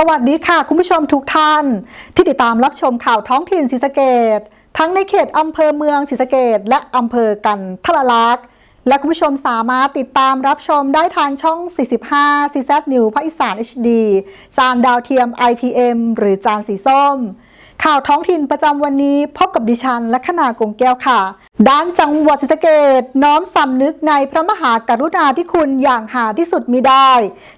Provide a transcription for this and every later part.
สวัสดีค่ะ คุณผู้ชมทุกท่าน ที่ติดตามรับชมข่าวท้องถิ่นศรีสะเกดทั้งในเขตอำเภอเมืองศรีสะเกดและอำเภอกันทะลักษณ์และคุณผู้ชมสามารถติดตามรับชมได้ทางช่อง 45 CZ New ภาคอีสาน HD จานดาวเทียม IPM หรือจานสีส้ม ข่าวท้องถิ่นประจำวันนี้พบกับดิฉันและขนากงแก้วค่ะ ด้านจังหวัดศรีสะเกดน้อมสำนึกในพระมหากรุณาธิคุณอย่างหาที่สุดมิได้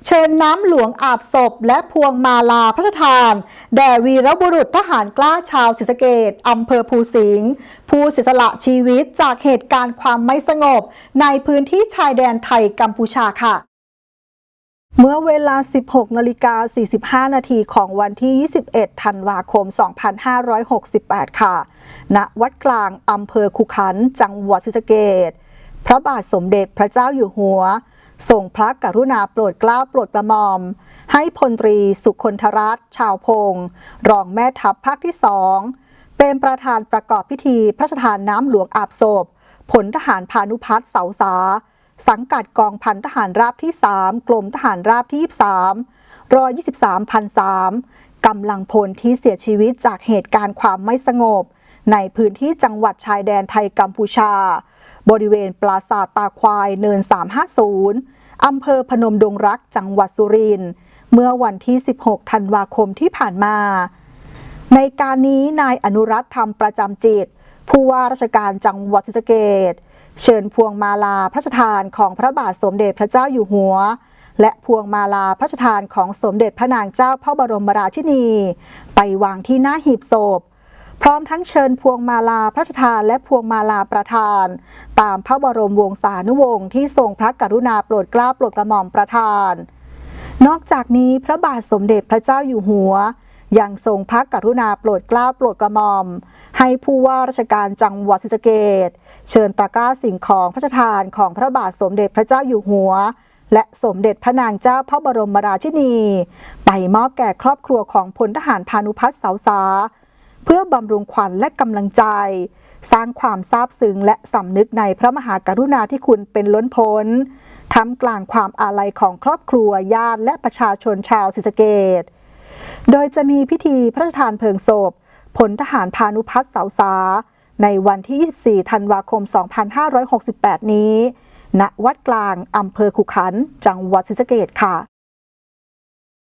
เชิญน้ำหลวงอาบศพ และพวงมาลาพระราชทาน แด่วีรบุรุษทหารกล้าชาวศรีสะเกดอำเภอภูสิงห์ผู้เสียสละชีวิตจากเหตุการณ์ความไม่สงบ ในพื้นที่ชายแดนไทยกัมพูชาค่ะ เมื่อเวลา 16นาฬิกา45 นาทีของวันที่ 21 ธันวาคม 2568 ค่ะ ณ วัดกลางอำเภอคุขัน จังหวัดศรีสะเกษพระบาทสมเด็จพระเจ้าอยู่หัวทรงพระกรุณาโปรดเกล้าโปรดกระหม่อม ให้พลตรีสุคนธรัตน์ชาวพงศ์รองแม่ทัพภาคที่สอง เป็นประธานประกอบพิธีพระราชทานน้ำหลวงอาบศพ ผลทหารพานุพัฒน์เสาสา สังกัดกองพันทหารราบที่ 3 กรมทหารราบที่ 23รอ23พันสามกำลังพลที่เสียชีวิตจากเหตุการณ์ความไม่สงบ ในพื้นที่จังหวัดชายแดนไทยกัมพูชา บริเวณปราสาทตาควายเนิน 350 อำเภอพนมดงรักจังหวัดสุรินทร์เมื่อวันที่ 16 ธันวาคมที่ผ่านมา ในการนี้นายอนุรัตน์ธรรมประจำจิต ผู้ว่าราชการจังหวัดศรีสะเกษ เชิญพวงมาลาพระราชทานของพระบาทสมเด็จพระเจ้าอยู่หัว และพวงมาลาพระราชทานของสมเด็จพระนางเจ้าพระบรมราชินี ไปวางที่หน้าหีบศพ พร้อมทั้งเชิญพวงมาลาพระราชทานและพวงมาลาประทาน ตามพระบรมวงศานุวงศ์ที่ทรงพระกรุณาโปรดเกล้าโปรดกระหม่อมประทาน นอกจากนี้พระบาทสมเด็จพระเจ้าอยู่หัว ยังทรงพระกรุณาโปรดเกล้าโปรดกระหม่อม ให้ผู้ว่าราชการจังหวัดศรีสะเกษเชิญตะกร้าสิ่งของพระราชทานของพระบาทสมเด็จพระเจ้าอยู่หัว และสมเด็จพระนางเจ้าพระบรมราชินี ไปมอบแก่ครอบครัวของพลทหารพานุพัฒน์เสาสา เพื่อบำรุงขวัญและกำลังใจ สร้างความซาบซึ้งและสำนึกในพระมหากรุณาธิคุณเป็นล้นพ้นท่ามกลางความอาลัยของครอบครัวญาติและประชาชนชาวศรีสะเกษ โดยจะมีพิธีพระราชทานเพลิงศพพลทหารพานุพัฒน์เสาสา ในวันที่ 24 ธันวาคม 2568 นี้ ณ วัดกลางอำเภอขุขัน จังหวัดศรีสะเกษค่ะ